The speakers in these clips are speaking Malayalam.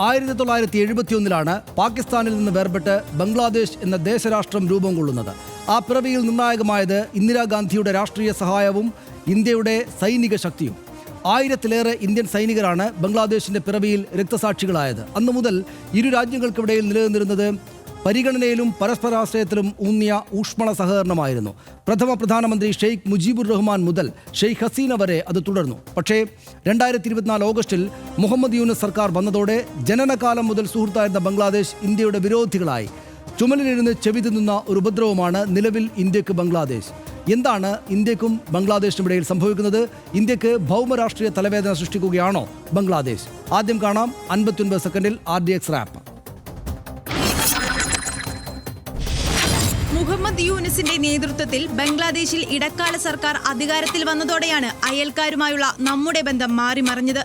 ആയിരത്തി തൊള്ളായിരത്തി എഴുപത്തിയൊന്നിലാണ് പാകിസ്ഥാനിൽ നിന്ന് വേർപെട്ട് ബംഗ്ലാദേശ് എന്ന ദേശരാഷ്ട്രം രൂപം കൊള്ളുന്നത്. ആ പിറവിയിൽ നിർണായകമായത് ഇന്ദിരാഗാന്ധിയുടെ രാഷ്ട്രീയ സഹായവും ഇന്ത്യയുടെ സൈനിക ശക്തിയും. ആയിരത്തിലേറെ ഇന്ത്യൻ സൈനികരാണ് ബംഗ്ലാദേശിന്റെ പിറവിയിൽ രക്തസാക്ഷികളായത്. അന്നു മുതൽ ഇരു രാജ്യങ്ങൾക്കിടയിൽ നിലനിന്നിരുന്നത് പരിഗണനയിലും പരസ്പരാശ്രയത്തിലും ഊന്നിയ ഊഷ്മള സഹകരണമായിരുന്നു. പ്രഥമ പ്രധാനമന്ത്രി ഷെയ്ഖ് മുജീബുർ റഹ്മാൻ മുതൽ ഷെയ്ഖ് ഹസീന വരെ അത് തുടർന്നു. പക്ഷേ രണ്ടായിരത്തി ഇരുപത്തിനാല് ഓഗസ്റ്റിൽ മുഹമ്മദ് യൂനസ് സർക്കാർ വന്നതോടെ ജനനകാലം മുതൽ സുഹൃത്തായിരുന്ന ബംഗ്ലാദേശ് ഇന്ത്യയുടെ വിരോധികളായി. ചുമലിലിരുന്ന് ചെവി തിന്നുന്ന ഒരു ഉപദ്രവമാണ് നിലവിൽ ഇന്ത്യയ്ക്ക് ബംഗ്ലാദേശ്. എന്താണ് ഇന്ത്യക്കും ബംഗ്ലാദേശിനും ഇടയിൽ സംഭവിക്കുന്നത്? ഇന്ത്യയ്ക്ക് ഭൗമരാഷ്ട്രീയ തലവേദന സൃഷ്ടിക്കുകയാണോ ബംഗ്ലാദേശ്? ആദ്യം കാണാം അൻപത്തിയൊൻപത് സെക്കൻഡിൽ R D X rap. Muhammad യൂനിസിന്റെ നേതൃത്വത്തിൽ ബംഗ്ലാദേശിൽ ഇടക്കാല സർക്കാർ അധികാരത്തിൽ വന്നതോടെയാണ് അയൽക്കാരുമായുള്ള നമ്മുടെ ബന്ധം മാറിമറിഞ്ഞത്.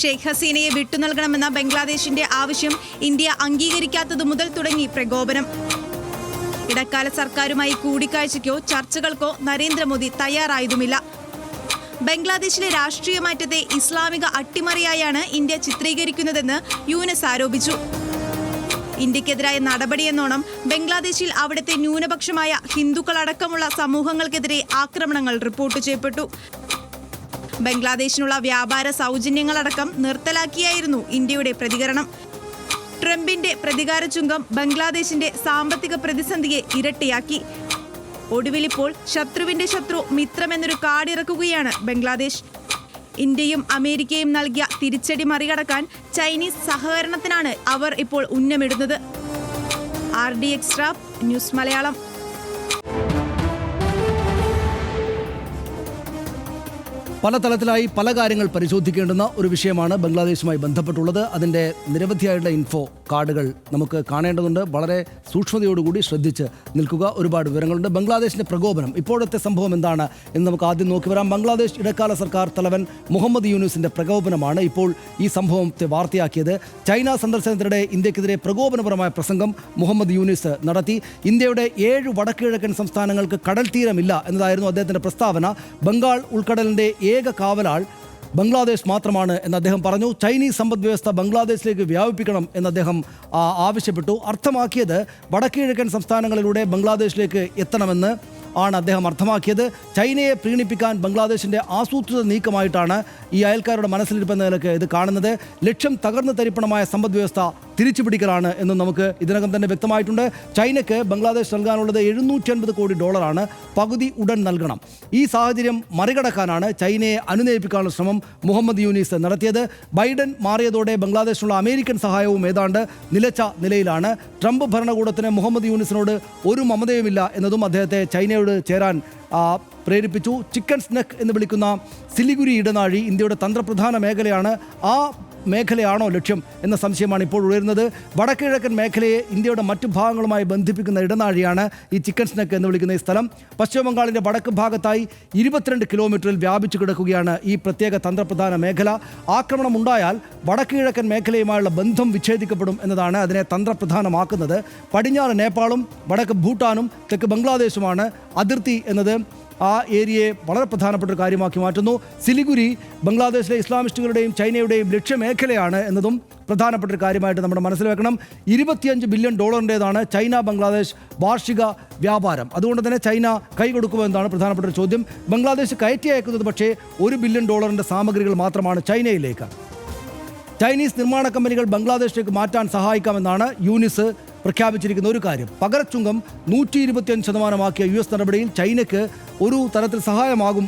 ഷെയ്ഖ് ഹസീനയെ വിട്ടുനൽകണമെന്ന ബംഗ്ലാദേശിന്റെ ആവശ്യം ഇന്ത്യ അംഗീകരിക്കാത്തതു മുതൽ തുടങ്ങി പ്രകോപനം. ഇടക്കാല സർക്കാരുമായി കൂടിക്കാഴ്ചയ്ക്കോ ചർച്ചകൾക്കോ നരേന്ദ്രമോദി തയ്യാറായതുമില്ല. ബംഗ്ലാദേശിലെ രാഷ്ട്രീയ മാറ്റത്തെ ഇസ്ലാമിക അട്ടിമറിയായാണ് ഇന്ത്യ ചിത്രീകരിക്കുന്നതെന്ന് യൂനസ് ആരോപിച്ചു. ഇന്ത്യക്കെതിരായ നടപടിയെന്നോണം ബംഗ്ലാദേശിൽ അവിടുത്തെ ന്യൂനപക്ഷമായ ഹിന്ദുക്കളടക്കമുള്ള സമൂഹങ്ങൾക്കെതിരെ ആക്രമണങ്ങൾ റിപ്പോർട്ട് ചെയ്യപ്പെട്ടു. ബംഗ്ലാദേശിനുള്ള വ്യാപാര സൗജന്യങ്ങളടക്കം നിർത്തലാക്കിയായിരുന്നു ഇന്ത്യയുടെ പ്രതികരണം. ട്രംപിന്റെ പ്രതികാര ചുങ്കം ബംഗ്ലാദേശിന്റെ സാമ്പത്തിക പ്രതിസന്ധിയെ ഇരട്ടിയാക്കി. ഒടുവിലിപ്പോൾ ശത്രുവിന്റെ ശത്രു മിത്രമെന്നൊരു കാർഡിറക്കുകയാണ് ബംഗ്ലാദേശ്. ഇന്ത്യയും അമേരിക്കയും നൽകിയ തിരിച്ചടി മറികടക്കാൻ ചൈനീസ് സഹകരണത്തിനാണ് അവർ ഇപ്പോൾ ഉന്നമിടുന്നത്. R D extra news Malayalam. പല തലത്തിലായി പല കാര്യങ്ങൾ പരിശോധിക്കേണ്ടുന്ന ഒരു വിഷയമാണ് ബംഗ്ലാദേശുമായി ബന്ധപ്പെട്ടുള്ളത്. അതിന്റെ നിരവധിയായിട്ടുള്ള ഇൻഫോ കാർഡുകൾ നമുക്ക് കാണേണ്ടതുണ്ട്. വളരെ സൂക്ഷ്മതയോടുകൂടി ശ്രദ്ധിച്ച് നിൽക്കുക. ഒരുപാട് വിവരങ്ങളുണ്ട്. ബംഗ്ലാദേശിന്റെ പ്രകോപനം ഇപ്പോഴത്തെ സംഭവം എന്താണ് എന്ന് നമുക്ക് ആദ്യം നോക്കി വരാം. ബംഗ്ലാദേശ് ഇടക്കാല സർക്കാർ തലവൻ മുഹമ്മദ് യൂനുസിന്റെ പ്രകോപനമാണ് ഇപ്പോൾ ഈ സംഭവത്തെ വാർത്തയാക്കിയത്. ചൈന സന്ദർശനത്തിനിടെ ഇന്ത്യക്കെതിരെ പ്രകോപനപരമായ പ്രസംഗം മുഹമ്മദ് യൂനുസ് നടത്തി. ഇന്ത്യയുടെ ഏഴ് വടക്കുകിഴക്കൻ സംസ്ഥാനങ്ങൾക്ക് കടൽ തീരമില്ല എന്നതായിരുന്നു അദ്ദേഹത്തിന്റെ പ്രസ്താവന. ബംഗാൾ ഉൾക്കടലിന്റെ ഏക കാവലാൾ ബംഗ്ലാദേശ് മാത്രമാണ് എന്ന് അദ്ദേഹം പറഞ്ഞു. ചൈനീസ് സമ്പദ് വ്യവസ്ഥ ബംഗ്ലാദേശിലേക്ക് വ്യാപിപ്പിക്കണം എന്ന് അദ്ദേഹം ആവശ്യപ്പെട്ടു. അർത്ഥമാക്കിയത് വടക്കുകിഴക്കൻ സംസ്ഥാനങ്ങളിലൂടെ ബംഗ്ലാദേശിലേക്ക് എത്തണമെന്ന് ആണ് അദ്ദേഹം അർത്ഥമാക്കിയത്. ചൈനയെ പ്രീണിപ്പിക്കാൻ ബംഗ്ലാദേശിന്റെ ആസൂത്രിത നീക്കമായിട്ടാണ് ഈ അയൽക്കാരുടെ മനസ്സിലിരിപ്പെന്ന നിലയ്ക്ക് ഇത് കാണുന്നത്. ലക്ഷ്യം തകർന്നു തരിപ്പണമായ സമ്പദ് വ്യവസ്ഥ തിരിച്ചുപിടിക്കലാണ് എന്ന് നമുക്ക് ഇതിനകം തന്നെ വ്യക്തമായിട്ടുണ്ട്. ചൈനയ്ക്ക് ബംഗ്ലാദേശ് നൽകാനുള്ളത് എഴുന്നൂറ്റി അൻപത് കോടി ഡോളറാണ് പകുതി ഉടൻ നൽകണം. ഈ സാഹചര്യം മറികടക്കാനാണ് ചൈനയെ അനുനയിപ്പിക്കാനുള്ള ശ്രമം മുഹമ്മദ് യൂനിസ് നടത്തിയത്. ബൈഡൻ മാറിയതോടെ ബംഗ്ലാദേശിനുള്ള അമേരിക്കൻ സഹായവും ഏതാണ്ട് നിലച്ച നിലയിലാണ്. ട്രംപ് ഭരണകൂടത്തിന് മുഹമ്മദ് യൂനിസിനോട് ഒരു മമതയുമില്ല എന്നതും അദ്ദേഹത്തെ ചൈനയോട് ചേരാൻ പ്രേരിപ്പിച്ചു. ചിക്കൻ സ്നക്ക് എന്ന് വിളിക്കുന്ന സിലിഗുരി ഇടനാഴി ഇന്ത്യയുടെ തന്ത്രപ്രധാന മേഖലയാണ്. ആ മേഖലയാണോ ലക്ഷ്യം എന്ന സംശയമാണ് ഇപ്പോൾ ഉയരുന്നത്. വടക്കിഴക്കൻ മേഖലയെ ഇന്ത്യയുടെ മറ്റു ഭാഗങ്ങളുമായി ബന്ധിപ്പിക്കുന്ന ഇടനാഴിയാണ് ഈ ചിക്കൻ സ്നെക്ക് എന്ന് വിളിക്കുന്ന ഈ സ്ഥലം. പശ്ചിമ ബംഗാളിന്റെ വടക്ക് ഭാഗത്തായി ഇരുപത്തിരണ്ട് കിലോമീറ്ററിൽ വ്യാപിച്ചു കിടക്കുകയാണ് ഈ പ്രത്യേക തന്ത്രപ്രധാന മേഖല. ആക്രമണം ഉണ്ടായാൽ വടക്കിഴക്കൻ മേഖലയുമായുള്ള ബന്ധം വിച്ഛേദിക്കപ്പെടും എന്നതാണ് അതിനെ തന്ത്രപ്രധാനമാക്കുന്നത്. പടിഞ്ഞാറ് നേപ്പാളും വടക്ക് ഭൂട്ടാനും തെക്ക് ബംഗ്ലാദേശുമാണ് അതിർത്തി എന്നത്. ആ ഏരിയയെ വളരെ പ്രധാനപ്പെട്ട ഒരു കാര്യമാക്കി മാറ്റുന്നു. സിലിഗുരി ബംഗ്ലാദേശിലെ ഇസ്ലാമിസ്റ്റുകളുടെയും ചൈനയുടെയും ലക്ഷ്യമേഖലയാണ് എന്നതും പ്രധാനപ്പെട്ട ഒരു കാര്യമായിട്ട് നമ്മുടെ മനസ്സിൽ വെക്കണം. ഇരുപത്തിയഞ്ച് ബില്യൺ ഡോളറിന്റേതാണ് ചൈന ബംഗ്ലാദേശ് വാർഷിക വ്യാപാരം. അതുകൊണ്ട് തന്നെ ചൈന കൈകൊടുക്കുമോ എന്നാണ് പ്രധാനപ്പെട്ട ഒരു ചോദ്യം. ബംഗ്ലാദേശ് കയറ്റി അയക്കുന്നത് പക്ഷേ ഒരു ബില്യൺ ഡോളറിന്റെ സാമഗ്രികൾ മാത്രമാണ് ചൈനയിലേക്ക്. ചൈനീസ് നിർമ്മാണ കമ്പനികൾ ബംഗ്ലാദേശിലേക്ക് മാറ്റാൻ സഹായിക്കാമെന്നാണ് യൂനിസ് പ്രഖ്യാപിച്ചിരിക്കുന്ന ഒരു കാര്യം. പകരച്ചുങ്കം നൂറ്റി ഇരുപത്തിയഞ്ച് ശതമാനമാക്കിയ യു എസ് നടപടിയിൽ ചൈനയ്ക്ക് ഒരു തരത്തിൽ സഹായമാകും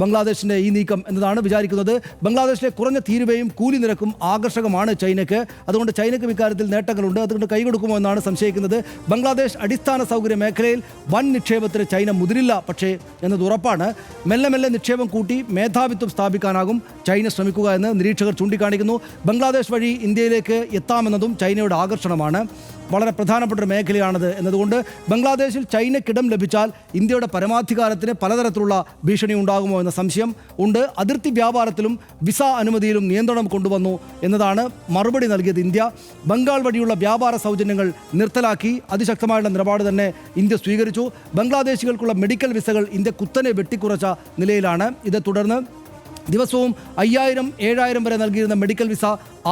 ബംഗ്ലാദേശിന്റെ ഈ നീക്കം എന്നതാണ് വിചാരിക്കുന്നത്. ബംഗ്ലാദേശിലെ കുറഞ്ഞ തീരുവയും കൂലി നിരക്കും ആകർഷകമാണ് ചൈനയ്ക്ക്. അതുകൊണ്ട് ചൈനയ്ക്ക് ഇക്കാര്യത്തിൽ നേട്ടങ്ങളുണ്ട്. അതുകൊണ്ട് കൈകൊടുക്കുമോ എന്നാണ് സംശയിക്കുന്നത്. ബംഗ്ലാദേശ് അടിസ്ഥാന സൗകര്യ മേഖലയിൽ വൻ നിക്ഷേപത്തിന് ചൈന മുതിരില്ല പക്ഷേ എന്നത് ഉറപ്പാണ്. മെല്ലെ മെല്ലെ നിക്ഷേപം കൂട്ടി മേധാവിത്വം സ്ഥാപിക്കാനാകും ചൈന ശ്രമിക്കുക എന്ന് നിരീക്ഷകർ ചൂണ്ടിക്കാണിക്കുന്നു. ബംഗ്ലാദേശ് വഴി ഇന്ത്യയിലേക്ക് എത്താമെന്നതും ചൈനയുടെ ആകർഷണമാണ്. വളരെ പ്രധാനപ്പെട്ട ഒരു മേഖലയാണത് എന്നതുകൊണ്ട് ബംഗ്ലാദേശിൽ ചൈനക്കിടം ലഭിച്ചാൽ ഇന്ത്യയുടെ പരമാധികാരത്തിന് പലതരത്തിലുള്ള ഭീഷണി ഉണ്ടാകുമോ എന്ന സംശയം ഉണ്ട്. അതിർത്തി വ്യാപാരത്തിലും വിസ അനുമതിയിലും നിയന്ത്രണം കൊണ്ടുവന്നു എന്നതാണ് മറുപടി നൽകിയത് ഇന്ത്യ. ബംഗാൾ വഴിയുള്ള വ്യാപാര സൗജന്യങ്ങൾ നിർത്തലാക്കി. അതിശക്തമായുള്ള നിലപാട് തന്നെ ഇന്ത്യ സ്വീകരിച്ചു. ബംഗ്ലാദേശികൾക്കുള്ള മെഡിക്കൽ വിസകൾ ഇന്ത്യ കുത്തനെ വെട്ടിക്കുറച്ച നിലയിലാണ്. ഇത് തുടർന്ന് ദിവസവും അയ്യായിരം ഏഴായിരം വരെ നൽകിയിരുന്ന മെഡിക്കൽ വിസ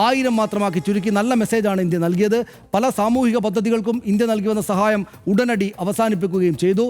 ആയിരം മാത്രമാക്കി ചുരുക്കി നല്ല മെസ്സേജാണ് ഇന്ത്യ നൽകിയത്. പല സാമൂഹിക പദ്ധതികൾക്കും ഇന്ത്യ നൽകി വന്ന സഹായം ഉടനടി അവസാനിപ്പിക്കുകയും ചെയ്തു.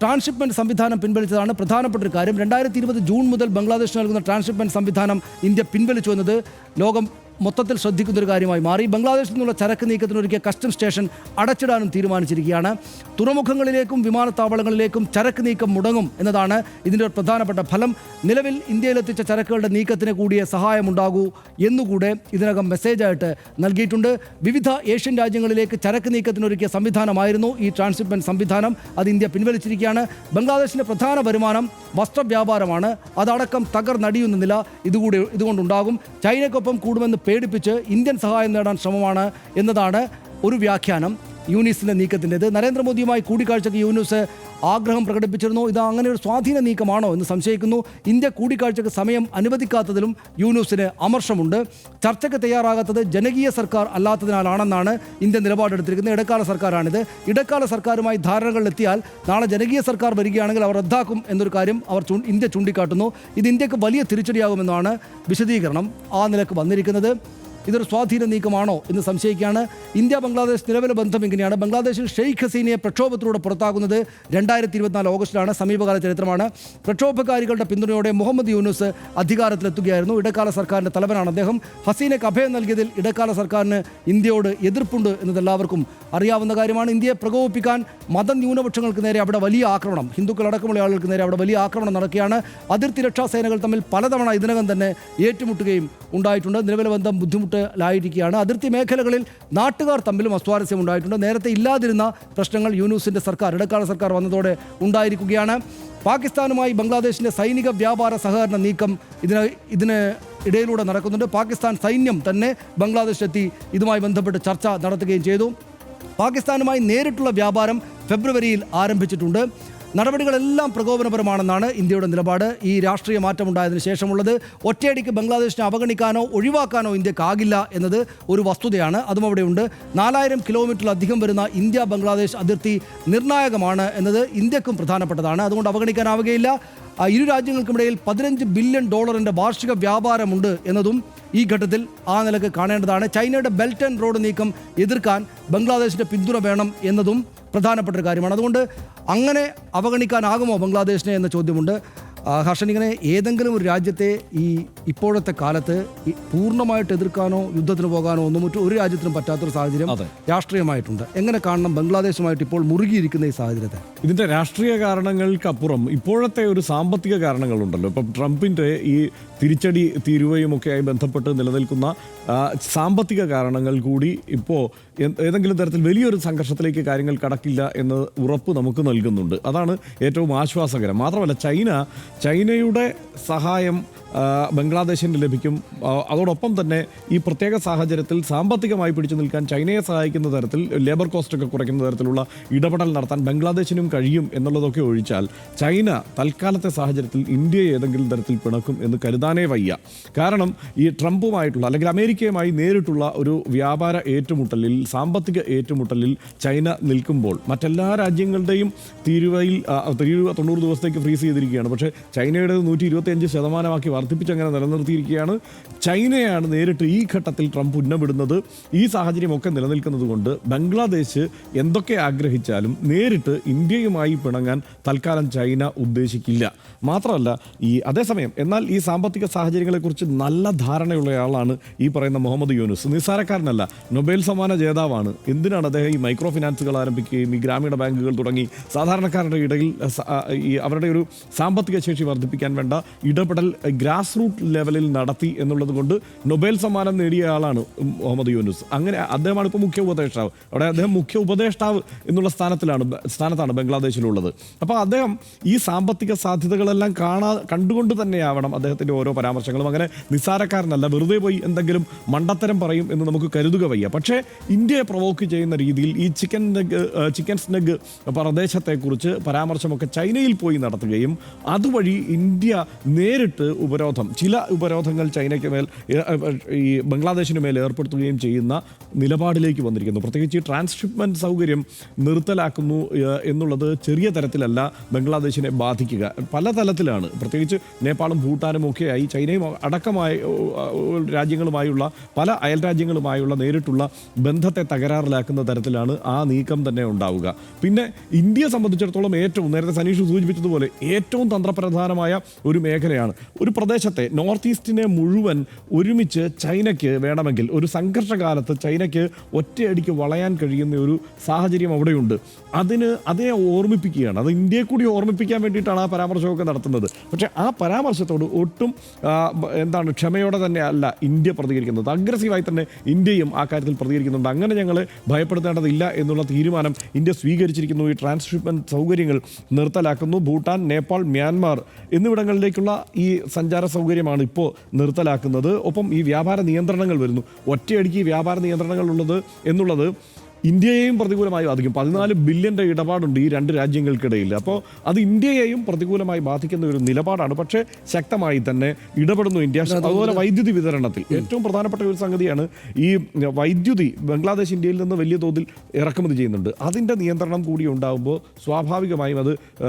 ട്രാൻസ്ഷിപ്മെന്റ് സംവിധാനം പിൻവലിച്ചതാണ് പ്രധാനപ്പെട്ട ഒരു കാര്യം. രണ്ടായിരത്തി ഇരുപത് ജൂൺ മുതൽ ബംഗ്ലാദേശ് നൽകുന്ന ട്രാൻസ്ഷിപ്മെന്റ് സംവിധാനം ഇന്ത്യ പിൻവലിച്ചു എന്നത് ലോകം മൊത്തത്തിൽ ശ്രദ്ധിക്കുന്ന ഒരു കാര്യമായി മാറി. ബംഗ്ലാദേശിൽ നിന്നുള്ള ചരക്ക് നീക്കത്തിനൊരുക്കിയ കസ്റ്റംസ് സ്റ്റേഷൻ അടച്ചിടാനും തീരുമാനിച്ചിരിക്കുകയാണ്. തുറമുഖങ്ങളിലേക്കും വിമാനത്താവളങ്ങളിലേക്കും ചരക്ക് നീക്കം മുടങ്ങും എന്നതാണ് ഇതിന്റെ ഒരു പ്രധാനപ്പെട്ട ഫലം. നിലവിൽ ഇന്ത്യയിലെത്തിച്ച ചരക്കുകളുടെ നീക്കത്തിന് കൂടിയ സഹായമുണ്ടാകൂ എന്നുകൂടെ ഇതിനകം മെസ്സേജായിട്ട് നൽകിയിട്ടുണ്ട്. വിവിധ ഏഷ്യൻ രാജ്യങ്ങളിലേക്ക് ചരക്ക് നീക്കത്തിനൊരുക്കിയ സംവിധാനമായിരുന്നു ഈ ട്രാൻസ്ഷിപ്മെന്റ് സംവിധാനം. അത് ഇന്ത്യ പിൻവലിച്ചിരിക്കുകയാണ്. ബംഗ്ലാദേശിന്റെ പ്രധാന വരുമാനം വസ്ത്രവ്യാപാരമാണ്. അതടക്കം തകർന്നടിയുന്ന നില ഇതുകൂടി ഇതുകൊണ്ടുണ്ടാകും. ചൈനയ്ക്കൊപ്പം കൂടുമെന്ന് പേടിപ്പിച്ച് ഇന്ത്യൻ സഹായം നേടാൻ ശ്രമമാണ് എന്നതാണ് ഒരു വ്യാഖ്യാനം യൂണിസിന്റെ നീക്കത്തിന്റെത്. നരേന്ദ്രമോദിയുമായി കൂടിക്കാഴ്ചയ്ക്ക് യൂനിസ് ആഗ്രഹം പ്രകടിപ്പിച്ചിരുന്നു. ഇത് അങ്ങനെ ഒരു സ്വാധീന നീക്കമാണോ എന്ന് സംശയിക്കുന്നു. ഇന്ത്യ കൂടിക്കാഴ്ചയ്ക്ക് സമയം അനുവദിക്കാത്തതിലും യൂനുസിന് അമർഷമുണ്ട്. ചർച്ചയ്ക്ക് തയ്യാറാകാത്തത് ജനകീയ സർക്കാർ അല്ലാത്തതിനാലാണെന്നാണ് ഇന്ത്യ നിലപാടെടുത്തിരിക്കുന്നത് ഇടക്കാല സർക്കാരാണിത്. ഇടക്കാല സർക്കാരുമായി ധാരണകളിലെത്തിയാൽ നാളെ ജനകീയ സർക്കാർ വരികയാണെങ്കിൽ അവർ റദ്ദാക്കും എന്നൊരു കാര്യം അവർ ഇന്ത്യ ചൂണ്ടിക്കാട്ടുന്നു. ഇത് ഇന്ത്യയ്ക്ക് വലിയ തിരിച്ചടിയാകുമെന്നാണ് വിശദീകരണം ആ നിലയ്ക്ക് വന്നിരിക്കുന്നത്. ഇതൊരു സ്വാധീന നീക്കമാണോ എന്ന് സംശയിക്കുകയാണ്. ഇന്ത്യ ബംഗ്ലാദേശ് നിലവിലെ ബന്ധം ഇങ്ങനെയാണ്. ബംഗ്ലാദേശിൽ ഷെയ്ഖ് ഹസീനയെ പ്രക്ഷോഭത്തിലൂടെ പുറത്താക്കുന്നത് രണ്ടായിരത്തി ഇരുപത്തിനാല് ഓഗസ്റ്റിലാണ്. സമീപകാല ചരിത്രമാണ്. പ്രക്ഷോഭകാരികളുടെ പിന്തുണയോടെ മുഹമ്മദ് യൂനുസ് അധികാരത്തിലെത്തുകയായിരുന്നു. ഇടക്കാല സർക്കാരിന്റെ തലവനാണ് അദ്ദേഹം. ഹസീനയ്ക്ക് അഭയം നൽകിയതിൽ ഇടക്കാല സർക്കാരിന് ഇന്ത്യയോട് എതിർപ്പുണ്ട് എന്നത് എല്ലാവർക്കും അറിയാവുന്ന കാര്യമാണ്. ഇന്ത്യയെ പ്രകോപിപ്പിക്കാൻ മതന്യൂനപക്ഷങ്ങൾക്ക് നേരെ അവിടെ വലിയ ആക്രമണം ഹിന്ദുക്കളടക്കമുള്ള ആളുകൾക്ക് നേരെ അവിടെ വലിയ ആക്രമണം നടക്കുകയാണ്. അതിർത്തി രക്ഷാ സേനകൾ തമ്മിൽ പലതവണ ഇതിനകം തന്നെ ഏറ്റുമുട്ടുകയും ഉണ്ടായിട്ടുണ്ട്. നിലവിലെ ബന്ധം ബുദ്ധിമുട്ടിലായിരിക്കുകയാണ് അതിർത്തി മേഖലകളിൽ നാട്ടുകാർ തമ്മിലും അസ്വാരസ്യം ഉണ്ടായിട്ടുണ്ട്. നേരത്തെ ഇല്ലാതിരുന്ന പ്രശ്നങ്ങൾ യൂനൂസിന്റെ സർക്കാർ ഇടക്കാല സർക്കാർ വന്നതോടെ ഉണ്ടായിരിക്കുകയാണ്. പാകിസ്ഥാനുമായി ബംഗ്ലാദേശിന്റെ സൈനിക വ്യാപാര സഹകരണ നീക്കം ഇതിന് ഇതിന് ഇടയിലൂടെ നടക്കുന്നുണ്ട്. പാകിസ്ഥാൻ സൈന്യം തന്നെ ബംഗ്ലാദേശിലെത്തി ഇതുമായി ബന്ധപ്പെട്ട് ചർച്ച നടത്തുകയും ചെയ്തു. പാകിസ്ഥാനുമായി നേരിട്ടുള്ള വ്യാപാരം ഫെബ്രുവരിയിൽ ആരംഭിച്ചിട്ടുണ്ട്. നടപടികളെല്ലാം പ്രകോപനപരമാണെന്നാണ് ഇന്ത്യയുടെ നിലപാട്. ഈ രാഷ്ട്രീയ മാറ്റമുണ്ടായതിനു ശേഷമുള്ളത് ഒറ്റയടിക്ക് ബംഗ്ലാദേശിനെ അവഗണിക്കാനോ ഒഴിവാക്കാനോ ഇന്ത്യക്കാകില്ല എന്നത് ഒരു വസ്തുതയാണ്. അതും അവിടെയുണ്ട്. നാലായിരം കിലോമീറ്ററിലധികം വരുന്ന ഇന്ത്യ ബംഗ്ലാദേശ് അതിർത്തി നിർണായകമാണ് എന്നത് ഇന്ത്യക്കും പ്രധാനപ്പെട്ടതാണ്. അതുകൊണ്ട് അവഗണിക്കാനാവുകയില്ല. ഇരു രാജ്യങ്ങൾക്കുമിടയിൽ പതിനഞ്ച് ബില്യൺ ഡോളറിന്റെ വാർഷിക വ്യാപാരമുണ്ട് എന്നതും ഈ ഘട്ടത്തിൽ ആ നിലയ്ക്ക് കാണേണ്ടതാണ്. ചൈനയുടെ ബെൽറ്റ് ആൻഡ് റോഡ് നീക്കം എതിർക്കാൻ ബംഗ്ലാദേശിന്റെ പിന്തുണ വേണം എന്നതും പ്രധാനപ്പെട്ട ഒരു കാര്യമാണ്. അതുകൊണ്ട് അങ്ങനെ അവഗണിക്കാനാകുമോ ബംഗ്ലാദേശിനെ എന്ന ചോദ്യമുണ്ട്. ഹർഷൻ ഇങ്ങനെ ഏതെങ്കിലും ഒരു രാജ്യത്തെ ഈ ഇപ്പോഴത്തെ കാലത്ത് പൂർണമായിട്ട് എതിർക്കാനോ യുദ്ധത്തിന് പോകാനോ ഒന്നും മറ്റും ഒരു രാജ്യത്തിനും പറ്റാത്തൊരു സാഹചര്യം. രാഷ്ട്രീയമായിട്ടുണ്ട്. എങ്ങനെ കാണണം ബംഗ്ലാദേശുമായിട്ട് ഇപ്പോൾ മുറുകിയിരിക്കുന്ന ഈ സാഹചര്യത്തെ? ഇതിന്റെ രാഷ്ട്രീയ കാരണങ്ങൾക്കപ്പുറം ഇപ്പോഴത്തെ ഒരു സാമ്പത്തിക കാരണങ്ങളുണ്ടല്ലോ. ഇപ്പം ട്രംപിന്റെ ഈ തിരിച്ചടി തീരുവയുമൊക്കെയായി ബന്ധപ്പെട്ട് നിലനിൽക്കുന്ന സാമ്പത്തിക കാരണങ്ങൾ കൂടി ഇപ്പോൾ ഏതെങ്കിലും തരത്തിൽ വലിയൊരു സംഘർഷത്തിലേക്ക് കാര്യങ്ങൾ കടക്കില്ല എന്ന് ഉറപ്പ് നമുക്ക് നൽകുന്നുണ്ട്. അതാണ് ഏറ്റവും ആശ്വാസകരം. മാത്രമല്ല ചൈന ചൈനയുടെ സഹായം ബംഗ്ലാദേശിന് ലഭിക്കും. അതോടൊപ്പം തന്നെ ഈ പ്രത്യേക സാഹചര്യത്തിൽ സാമ്പത്തികമായി പിടിച്ചു നിൽക്കാൻ ചൈനയെ സഹായിക്കുന്ന തരത്തിൽ ലേബർ കോസ്റ്റൊക്കെ കുറയ്ക്കുന്ന തരത്തിലുള്ള ഇടപെടൽ നടത്താൻ ബംഗ്ലാദേശിനും കഴിയും എന്നുള്ളതൊക്കെ ഒഴിച്ചാൽ ചൈന തൽക്കാലത്തെ സാഹചര്യത്തിൽ ഇന്ത്യയെ ഏതെങ്കിലും തരത്തിൽ പിണക്കും എന്ന് കരുതാനേ വയ്യ. കാരണം ഈ ട്രംപുമായിട്ടുള്ള അല്ലെങ്കിൽ അമേരിക്കയുമായി നേരിട്ടുള്ള ഒരു വ്യാപാര ഏറ്റുമുട്ടലിൽ സാമ്പത്തിക ഏറ്റുമുട്ടലിൽ ചൈന നിൽക്കുമ്പോൾ മറ്റെല്ലാ രാജ്യങ്ങളുടെയും തീരുവയിൽ തീരുവ തൊണ്ണൂറ് ദിവസത്തേക്ക് ഫ്രീസ് ചെയ്തിരിക്കുകയാണ്. പക്ഷേ ചൈനയുടെ നൂറ്റി ഇരുപത്തിയഞ്ച് ശതമാനമാക്കി വർദ്ധിപ്പിച്ച് അങ്ങനെ നിലനിർത്തിയിരിക്കുകയാണ്. ചൈനയാണ് നേരിട്ട് ഈ ഘട്ടത്തിൽ ട്രംപ് ഉന്നമിടുന്നത് ഈ സാഹചര്യമൊക്കെ നിലനിൽക്കുന്നത് കൊണ്ട് ബംഗ്ലാദേശ് എന്തൊക്കെ ആഗ്രഹിച്ചാലും നേരിട്ട് ഇന്ത്യയുമായി പിണങ്ങാൻ തൽക്കാലം ചൈന ഉദ്ദേശിക്കില്ല. മാത്രമല്ല ഈ അതേസമയം എന്നാൽ ഈ സാമ്പത്തിക സാഹചര്യങ്ങളെക്കുറിച്ച് നല്ല ധാരണയുള്ളയാളാണ് ഈ പറയുന്ന മുഹമ്മദ് യൂനുസ്. നിസ്സാരക്കാരനല്ല നൊബേൽ സമ്മാന ജേതാവാണ്. എന്തിനാണ് അദ്ദേഹം ഈ മൈക്രോ ഫിനാൻസുകൾ ആരംഭിക്കുകയും ഈ ഗ്രാമീണ ബാങ്കുകൾ തുടങ്ങി സാധാരണക്കാരുടെ ഇടയിൽ ഈ അവരുടെ ഒരു സാമ്പത്തിക ശേഷി വർദ്ധിപ്പിക്കാൻ വേണ്ട ഇടപെടൽ ഗ്രാസ് റൂട്ട് ലെവലിൽ നടത്തി എന്നുള്ളത് കൊണ്ട് നൊബേൽ സമ്മാനം നേടിയ ആളാണ് മുഹമ്മദ് യൂനുസ്. അങ്ങനെ അദ്ദേഹമാണ് ഇപ്പോൾ മുഖ്യ ഉപദേഷ്ടാവ്. അവിടെ അദ്ദേഹം മുഖ്യ ഉപദേഷ്ടാവ് എന്നുള്ള സ്ഥാനത്തിലാണ് സ്ഥാനത്താണ് ബംഗ്ലാദേശിലുള്ളത്. അപ്പോൾ അദ്ദേഹം ഈ സാമ്പത്തിക സാധ്യതകളെല്ലാം കാണാ കണ്ടുകൊണ്ട് തന്നെയാവണം അദ്ദേഹത്തിന്റെ ഓരോ പരാമർശങ്ങളും. അങ്ങനെ നിസ്സാരക്കാരനല്ല വെറുതെ പോയി എന്തെങ്കിലും മണ്ടത്തരം പറയും എന്ന് നമുക്ക് കരുതുക വയ്യ. പക്ഷേ ഇന്ത്യയെ പ്രൊവോക്ക് ചെയ്യുന്ന രീതിയിൽ ഈ ചിക്കൻ നെഗ് ചിക്കൻ സ്നെഗ് പ്രദേശത്തെക്കുറിച്ച് പരാമർശമൊക്കെ ചൈനയിൽ പോയി നടത്തുകയും അതുവഴി ഇന്ത്യ നേരിട്ട് ഉപ ഉപരോധം. ചില ഉപരോധങ്ങൾ ചൈനയ്ക്ക് മേൽ ഈ ബംഗ്ലാദേശിന് മേൽ ഏർപ്പെടുത്തുകയും ചെയ്യുന്ന നിലപാടിലേക്ക് വന്നിരിക്കുന്നു. പ്രത്യേകിച്ച് ഈ ട്രാൻസ്ഷിപ്മെന്റ് സൗകര്യം നിർത്തലാക്കുന്നു എന്നുള്ളത് ചെറിയ തരത്തിലല്ല ബംഗ്ലാദേശിനെ ബാധിക്കുക. പല തലത്തിലാണ്. പ്രത്യേകിച്ച് നേപ്പാളും ഭൂട്ടാനും ഒക്കെയായി ചൈനയും അടക്കമായ രാജ്യങ്ങളുമായുള്ള പല അയൽ രാജ്യങ്ങളുമായുള്ള നേരിട്ടുള്ള ബന്ധത്തെ തകരാറിലാക്കുന്ന തരത്തിലാണ് ആ നീക്കം തന്നെ ഉണ്ടാവുക. പിന്നെ ഇന്ത്യയെ സംബന്ധിച്ചിടത്തോളം ഏറ്റവും നേരത്തെ സനീഷ് സൂചിപ്പിച്ചതുപോലെ ഏറ്റവും തന്ത്രപ്രധാനമായ ഒരു മേഖലയാണ്. ഒരു പ്രദേശത്തെ നോർത്ത് ഈസ്റ്റിനെ മുഴുവൻ ഒരുമിച്ച് ചൈനയ്ക്ക് വേണമെങ്കിൽ ഒരു സംഘർഷകാലത്ത് ചൈനയ്ക്ക് ഒറ്റയടിക്ക് വളയാൻ കഴിയുന്ന ഒരു സാഹചര്യം അവിടെയുണ്ട്. അതിന് അതിനെ ഓർമ്മിപ്പിക്കുകയാണ്. അത് ഇന്ത്യയെ കൂടി ഓർമ്മിപ്പിക്കാൻ വേണ്ടിയിട്ടാണ് ആ പരാമർശമൊക്കെ നടത്തുന്നത്. പക്ഷേ ആ പരാമർശത്തോട് ഒട്ടും എന്താണ് ക്ഷമയോടെ തന്നെ അല്ല ഇന്ത്യ പ്രതികരിക്കുന്നത്. അഗ്രസീവായി തന്നെ ഇന്ത്യയും ആ കാര്യത്തിൽ പ്രതികരിക്കുന്നുണ്ട്. അങ്ങനെ ഞങ്ങൾ ഭയപ്പെടുത്തേണ്ടതില്ല എന്നുള്ള തീരുമാനം ഇന്ത്യ സ്വീകരിച്ചിരിക്കുന്നു. ഈ ട്രാൻസ്ഷിപ്മെന്റ് സൗകര്യങ്ങൾ നിർത്തലാക്കുന്നു. ഭൂട്ടാൻ നേപ്പാൾ മ്യാൻമാർ എന്നിവിടങ്ങളിലേക്കുള്ള ഈ സഞ്ചാര സൗകര്യമാണ് ഇപ്പോൾ നിർത്തലാക്കുന്നത്. ഒപ്പം ഈ വ്യാപാര നിയന്ത്രണങ്ങൾ വരുന്നു. ഒറ്റയടിക്ക് വ്യാപാര നിയന്ത്രണങ്ങൾ ഉള്ളത് എന്നുള്ളത് ഇന്ത്യയെയും പ്രതികൂലമായി ബാധിക്കും. പതിനാല് ബില്യന്റെ ഇടപാടുണ്ട് ഈ രണ്ട് രാജ്യങ്ങൾക്കിടയിൽ. അപ്പോൾ അത് ഇന്ത്യയെയും പ്രതികൂലമായി ബാധിക്കുന്ന ഒരു നിലപാടാണ്. പക്ഷേ ശക്തമായി തന്നെ ഇടപെടുന്നു ഇന്ത്യ. അതുപോലെ വൈദ്യുതി വിതരണത്തിൽ ഏറ്റവും പ്രധാനപ്പെട്ട ഒരു സംഗതിയാണ് ഈ വൈദ്യുതി ബംഗ്ലാദേശ് ഇന്ത്യയിൽ നിന്ന് വലിയ തോതിൽ ഇറക്കുമതി ചെയ്യുന്നുണ്ട്. അതിന്റെ നിയന്ത്രണം കൂടി ഉണ്ടാകുമ്പോൾ സ്വാഭാവികമായും അത്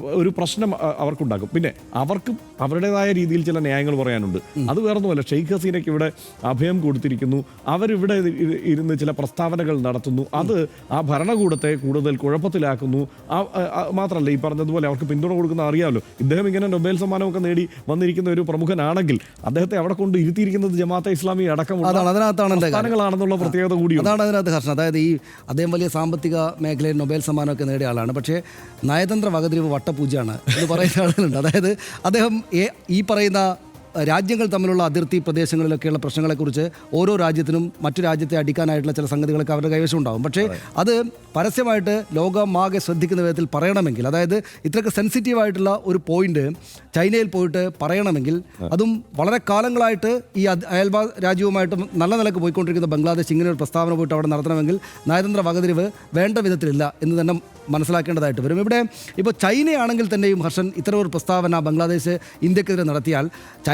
ഒരു പ്രശ്നം അവർക്കുണ്ടാക്കും പിന്നെ അവർക്ക് അവരുടേതായ രീതിയിൽ ചില ന്യായങ്ങൾ പറയാനുണ്ട്. അത് വേറൊന്നുമല്ല. ഷെയ്ഖ് ഹസീനയ്ക്ക് ഇവിടെ അഭയം കൊടുത്തിരിക്കുന്നു. അവരിവിടെ ഇ- ഇരുന്ന് ചില പ്രസ്താവനകൾ നടത്തുന്നു. അത് ആ ഭരണകൂടത്തെ കൂടുതൽ കുഴപ്പത്തിലാക്കുന്നു. ആ- മാത്രമല്ല ഈ പറഞ്ഞതുപോലെ അവർക്ക് പിന്തുണ കൊടുക്കുന്ന അറിയാമല്ലോ. ഇദ്ദേഹം ഇങ്ങനെ നൊബേൽ സമ്മാനമൊക്കെ നേടി വന്നിരിക്കുന്ന ഒരു പ്രമുഖനാണെങ്കിൽ അദ്ദേഹത്തെ അവിടെ കൊണ്ട് ഇരുത്തിയിരിക്കുന്നത് ജമാഅത്തെ ഇസ്ലാമി അടക്കമുള്ള അതാണ് അതിനകത്താണ് എന്റെ കാര്യം. പ്രസ്ഥാനങ്ങളാണെന്നുള്ള പ്രത്യേകത കൂടി അതാണ് അതിനകത്ത് ഹർഷൻ അതായത് ഈ അദ്ദേഹം വലിയ സാമ്പത്തിക മേഖലയിൽ നൊബേൽ സമ്മാനമൊക്കെ നേടിയ ആളാണ്. പക്ഷേ നയതന്ത്ര വകതിരിവ് വട്ടപൂജയാണ് എന്ന് പറയുന്ന ആളുകളുണ്ട്. അതായത് അദ്ദേഹം ഈ പറയുന്ന രാജ്യങ്ങൾ തമ്മിലുള്ള അതിർത്തി പ്രദേശങ്ങളിലൊക്കെയുള്ള പ്രശ്നങ്ങളെക്കുറിച്ച് ഓരോ രാജ്യത്തിനും മറ്റു രാജ്യത്തെ അടിക്കാനായിട്ടുള്ള ചില സംഗതികളൊക്കെ അവരുടെ കൈവശം ഉണ്ടാകും പക്ഷേ അത്. പരസ്യമായിട്ട് ലോകമാകെ ശ്രദ്ധിക്കുന്ന വിധത്തിൽ പറയണമെങ്കിൽ അതായത് ഇത്രയ്ക്ക് സെൻസിറ്റീവായിട്ടുള്ള ഒരു പോയിന്റ് ചൈനയിൽ പോയിട്ട് പറയണമെങ്കിൽ അതും വളരെ കാലങ്ങളായിട്ട് ഈ അയൽവാ രാജ്യവുമായിട്ട് നല്ല നിലയ്ക്ക് പോയിക്കൊണ്ടിരിക്കുന്ന ബംഗ്ലാദേശ് ഇങ്ങനെ ഒരു പ്രസ്താവന പോയിട്ട് അവിടെ നടത്തണമെങ്കിൽ നയതന്ത്ര വകതിരിവ് വേണ്ട വിധത്തിലില്ല എന്ന് തന്നെ മനസ്സിലാക്കേണ്ടതായിട്ട് വരും. ഇവിടെ ഇപ്പോൾ ചൈനയാണെങ്കിൽ തന്നെയും ഹർഷൻ ഇത്തരം ഒരു പ്രസ്താവന ബംഗ്ലാദേശ് ഇന്ത്യക്കെതിരെ നടത്തിയാൽ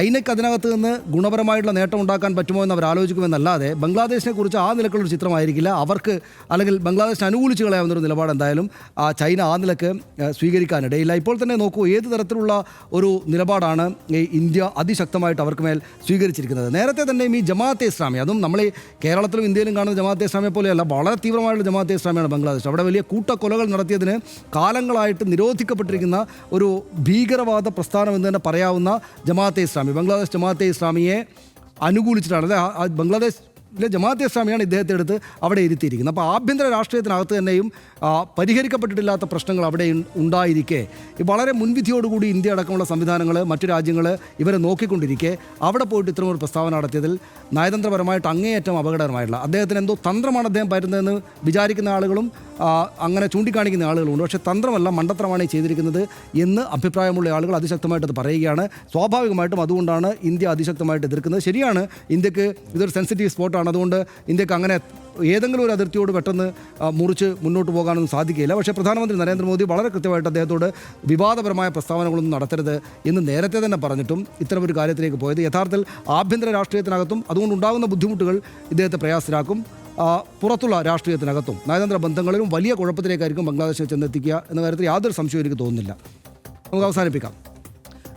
ചൈനയ്ക്ക് അതിനകത്ത് നിന്ന് ഗുണപരമായിട്ടുള്ള നേട്ടം ഉണ്ടാക്കാൻ പറ്റുമോ എന്ന് അവർ ആലോചിക്കുമെന്നല്ലാതെ ബംഗ്ലാദേശിനെ കുറിച്ച് ആ നിലക്കുള്ളൊരു ചിത്രമായിരിക്കില്ല. അവർക്ക് അല്ലെങ്കിൽ ബംഗ്ലാദേശിനെ അനുകൂലിച്ച് കളയാവുന്നൊരു നിലപാട് എന്തായാലും ആ ചൈന ആ നിലയ്ക്ക് സ്വീകരിക്കാനിടയില്ല. ഇപ്പോൾ തന്നെ നോക്കൂ ഏത് തരത്തിലുള്ള ഒരു നിലപാടാണ് ഈ ഇന്ത്യ അതിശക്തമായിട്ട് അവർക്ക് മേൽ സ്വീകരിച്ചിരിക്കുന്നത്? നേരത്തെ തന്നെ ഈ ജമാഅത്തെ ഇസ്ലാമി അതും നമ്മൾ ഈ കേരളത്തിലും ഇന്ത്യയിലും കാണുന്ന ജമാഅത്തെ ഇസ്ലാമിയെ പോലെയല്ല വളരെ തീവ്രമായിട്ടുള്ള ജമാഅത്തെ ഇസ്ലാമിയാണ് ബംഗ്ലാദേശ്. അവിടെ വലിയ കൂട്ടക്കൊലകൾ നടത്തിയതിന് കാലങ്ങളായിട്ട് നിരോധിക്കപ്പെട്ടിരിക്കുന്ന ഒരു ഭീകരവാദ പ്രസ്ഥാനം എന്ന് തന്നെ പറയാവുന്ന ജമാഅത്തെ ഇസ്ലാമി. ബംഗ്ലാദേശ് ജമാഅത്തെ ഇസ്ലാമിയെ അനുകൂലിച്ചിട്ടാണ് അതായത് ആ- ആ ബംഗ്ലാദേശിലെ ജമാഅത്തെ ഇസ്ലാമിയാണ് ഇദ്ദേഹത്തെ എടുത്ത് അവിടെ ഇരുത്തിയിരിക്കുന്നത്. അപ്പോൾ ആഭ്യന്തര രാഷ്ട്രീയത്തിനകത്ത് തന്നെയും പരിഹരിക്കപ്പെട്ടിട്ടില്ലാത്ത പ്രശ്നങ്ങൾ അവിടെ ഉണ്ടായിരിക്കെ. വളരെ മുൻവിധിയോടുകൂടി ഇന്ത്യ അടക്കമുള്ള സംവിധാനങ്ങൾ മറ്റു രാജ്യങ്ങൾ ഇവരെ നോക്കിക്കൊണ്ടിരിക്കെ. അവിടെ പോയിട്ട് ഇത്തരം ഒരു പ്രസ്താവന നടത്തിയതിൽ നയതന്ത്രപരമായിട്ട് അങ്ങേയറ്റം അപകടകരമായിട്ടുള്ള. അദ്ദേഹത്തിന് എന്തോ തന്ത്രമാണ് അദ്ദേഹം പറ്റുന്നതെന്ന് വിചാരിക്കുന്ന ആളുകളും അങ്ങനെ ചൂണ്ടിക്കാണിക്കുന്ന ആളുകളുണ്ട് പക്ഷേ തന്ത്രമല്ല മണ്ടത്തരമാണ് ചെയ്തിരിക്കുന്നത് എന്ന് അഭിപ്രായമുള്ള ആളുകൾ അതിശക്തമായിട്ട് അത് പറയുകയാണ്. സ്വാഭാവികമായിട്ടും അതുകൊണ്ടാണ് ഇന്ത്യ അതിശക്തമായിട്ട് എതിർക്കുന്നത്. ശരിയാണ് ഇന്ത്യയ്ക്ക് ഇതൊരു സെൻസിറ്റീവ് സ്പോട്ടാണ് അതുകൊണ്ട് ഇന്ത്യയ്ക്ക് അങ്ങനെ ഏതെങ്കിലും ഒരു അതിർത്തിയോട് പെട്ടെന്ന് മുറിച്ച് മുന്നോട്ട് പോകാനൊന്നും സാധിക്കില്ല പക്ഷേ പ്രധാനമന്ത്രി നരേന്ദ്രമോദി വളരെ കൃത്യമായിട്ട് അദ്ദേഹത്തോട് വിവാദപരമായ പ്രസ്താവനകളൊന്നും നടത്തരുത് എന്ന് നേരത്തെ തന്നെ പറഞ്ഞിട്ടും ഇത്തരമൊരു കാര്യത്തിലേക്ക് പോയത്. യഥാർത്ഥത്തിൽ ആഭ്യന്തര രാഷ്ട്രീയത്തിനകത്തും അതുകൊണ്ടുണ്ടാകുന്ന ബുദ്ധിമുട്ടുകൾ ഇദ്ദേഹത്തെ പ്രയാസരാക്കും ആ, പുറത്തുള്ള രാഷ്ട്രീയത്തിനകത്തും നയതന്ത്ര ബന്ധങ്ങളിലും വലിയ കുഴപ്പത്തിലേക്കായിരിക്കും ബംഗ്ലാദേശിൽ ചെന്നെത്തിക്കുക എന്ന കാര്യത്തിൽ യാതൊരു സംശയവും എനിക്ക് തോന്നുന്നില്ല. നമുക്ക് അവസാനിപ്പിക്കാം.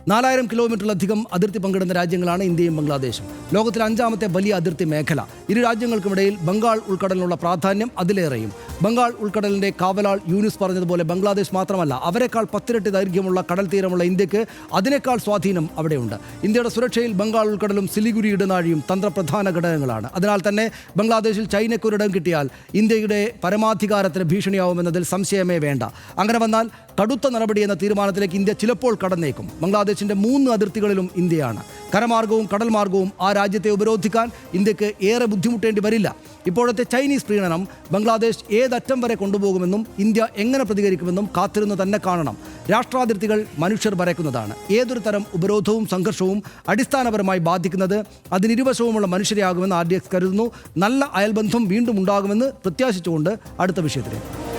നാലായിരം കിലോമീറ്ററിലധികം അതിർത്തി പങ്കിടുന്ന രാജ്യങ്ങളാണ് ഇന്ത്യയും ബംഗ്ലാദേശും. ലോകത്തിലെ അഞ്ചാമത്തെ വലിയ അതിർത്തി മേഖല. ഇരു രാജ്യങ്ങൾക്കുമിടയിൽ ബംഗാൾ ഉൾക്കടലിനുള്ള പ്രാധാന്യം അതിലേറെയും. ബംഗാൾ ഉൾക്കടലിന്റെ കാവലാൾ യൂനിസ് പറഞ്ഞതുപോലെ ബംഗ്ലാദേശ് മാത്രമല്ല അവരെക്കാൾ പത്തിരട്ടി ദൈർഘ്യമുള്ള കടൽ തീരമുള്ള ഇന്ത്യയ്ക്ക് അതിനേക്കാൾ സ്വാധീനം അവിടെയുണ്ട്. ഇന്ത്യയുടെ സുരക്ഷയിൽ ബംഗാൾ ഉൾക്കടലും സിലിഗുരി ഇടനാഴിയും തന്ത്രപ്രധാന ഘടകങ്ങളാണ്. അതിനാൽ തന്നെ ബംഗ്ലാദേശിൽ ചൈനയ്ക്കൊരിടം കിട്ടിയാൽ ഇന്ത്യയുടെ പരമാധികാരത്തിന് ഭീഷണിയാവുമെന്നതിൽ സംശയമേ വേണ്ട. അങ്ങനെ വന്നാൽ കടുത്ത നടപടി എന്ന തീരുമാനത്തിലേക്ക് ഇന്ത്യ ചിലപ്പോൾ കടന്നേക്കും. ബംഗ്ലാദേശിന്റെ മൂന്ന് അതിർത്തികളിലും ഇന്ത്യയാണ്. കരമാർഗവും കടൽ മാർഗവും ആ രാജ്യത്തെ ഉപരോധിക്കാൻ ഇന്ത്യയ്ക്ക് ഏറെ ബുദ്ധിമുട്ടേണ്ടി വരില്ല. ഇപ്പോഴത്തെ ചൈനീസ് പ്രീണനം ബംഗ്ലാദേശ് ഏതറ്റം വരെ കൊണ്ടുപോകുമെന്നും ഇന്ത്യ എങ്ങനെ പ്രതികരിക്കുമെന്നും കാത്തിരുന്ന് തന്നെ കാണണം. രാഷ്ട്രാതിർത്തികൾ മനുഷ്യർ വരയ്ക്കുന്നതാണ്. ഏതൊരു തരം ഉപരോധവും സംഘർഷവും അടിസ്ഥാനപരമായി ബാധിക്കുന്നത് അതിനിരുവശവുമുള്ള മനുഷ്യരെയാകുമെന്ന് ആർ ഡി എക്സ് കരുതുന്നു. നല്ല അയൽബന്ധം വീണ്ടും ഉണ്ടാകുമെന്ന് പ്രത്യാശിച്ചുകൊണ്ട് അടുത്ത വിഷയത്തിലേക്ക്